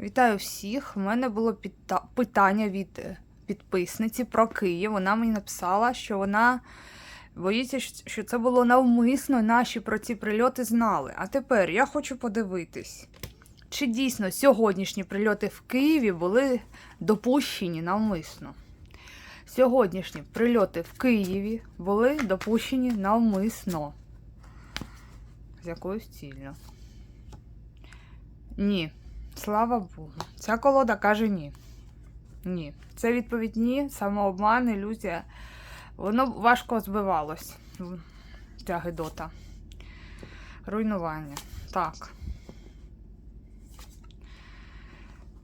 Вітаю всіх. У мене було питання від е, підписниці про Київ. Вона мені написала, що вона боїться, що це було навмисно. Наші про ці прильоти знали. А тепер я хочу подивитись, чи дійсно сьогоднішні прильоти в Києві були допущені навмисно. Сьогоднішні прильоти в Києві були допущені навмисно. З якоюсь ціллю. Ні. Слава Богу. Ця колода каже ні. Ні. Це відповідь ні, самообман, ілюзія. Воно важко збивалось. Ця гидота. Руйнування. Так.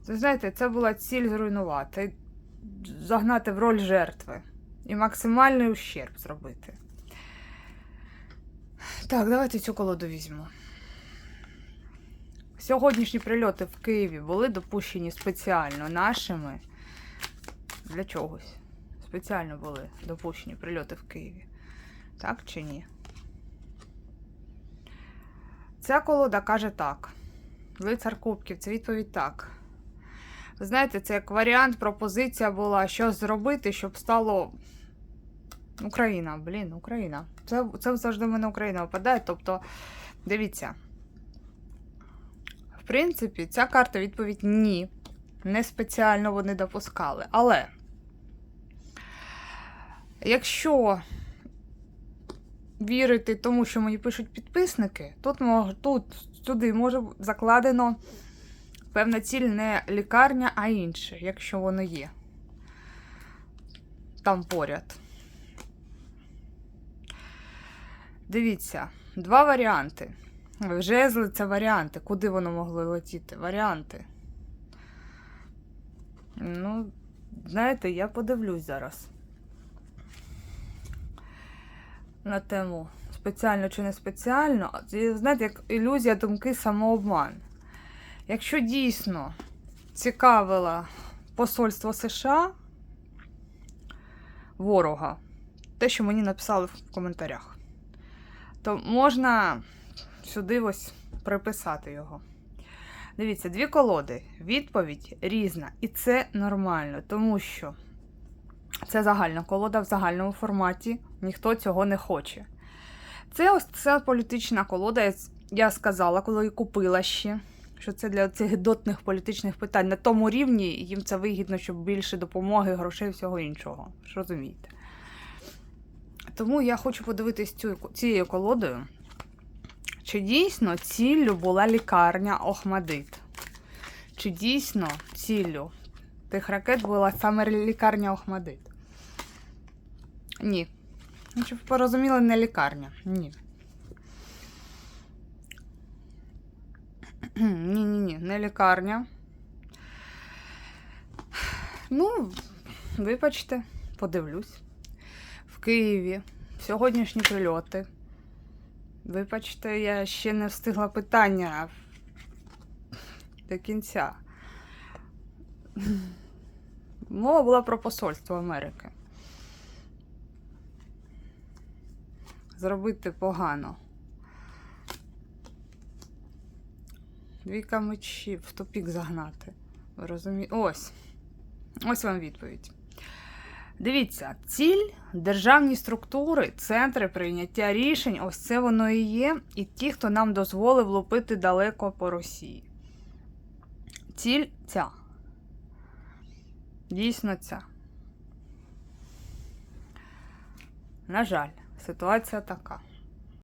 Ви знаєте, це була ціль зруйнувати, загнати в роль жертви і максимальний ущерб зробити. Так, давайте цю колоду візьмемо. Сьогоднішні прильоти в Києві були допущені спеціально нашими для чогось. Спеціально були допущені прильоти в Києві. Так чи ні? Ця колода каже так. Лицар Кубків, це відповідь так. Ви знаєте, це як варіант, пропозиція була, що зробити, щоб стало Україна, блін, Україна. Це, це завжди в мене Україна випадає. Тобто, дивіться. Принципі, ця карта відповідь ні. Не спеціально вони допускали. Але якщо вірити тому, що мені пишуть підписники, тут, тут сюди може закладено певна ціль не лікарня, а інше, якщо воно є. Там поряд. Дивіться, два варіанти. Жезли це варіанти. Куди воно могло летіти? Варіанти. Ну, знаєте, я подивлюсь зараз. На тему спеціально чи не спеціально. Знаєте, як ілюзія думки самообман. Якщо дійсно цікавила посольство США ворога, те, що мені написали в коментарях, то можна сюди ось приписати його. Дивіться, дві колоди. Відповідь різна. І це нормально, тому що це загальна колода в загальному форматі, ніхто цього не хоче. Це ось ця політична колода, я- сказала, коли купила ще, що це для цих дотних політичних питань. На тому рівні їм це вигідно, щоб більше допомоги, грошей, всього іншого. Розумієте? Тому я хочу подивитись цю, цією колодою. Чи дійсно ціллю була лікарня Охмадит? Чи дійсно ціллю тих ракет була саме лікарня Охмадит? Ні. Ну, Щоб порозуміли, не лікарня. Ні. Ні, ні, ні, не лікарня. Ну, вибачте, подивлюсь. В Києві сьогоднішні прильоти. Вибачте, я ще не встигла питання до кінця. Мова була про посольство Америки. Зробити погано. Двійка мечів в тупік загнати. Ви розумієте? Ось. Ось вам відповідь. Дивіться, ціль, державні структури, центри прийняття рішень, ось це воно і є. І ті, хто нам дозволив лупити далеко по Росії. Ціль ця. Дійсно ця. На жаль, ситуація така.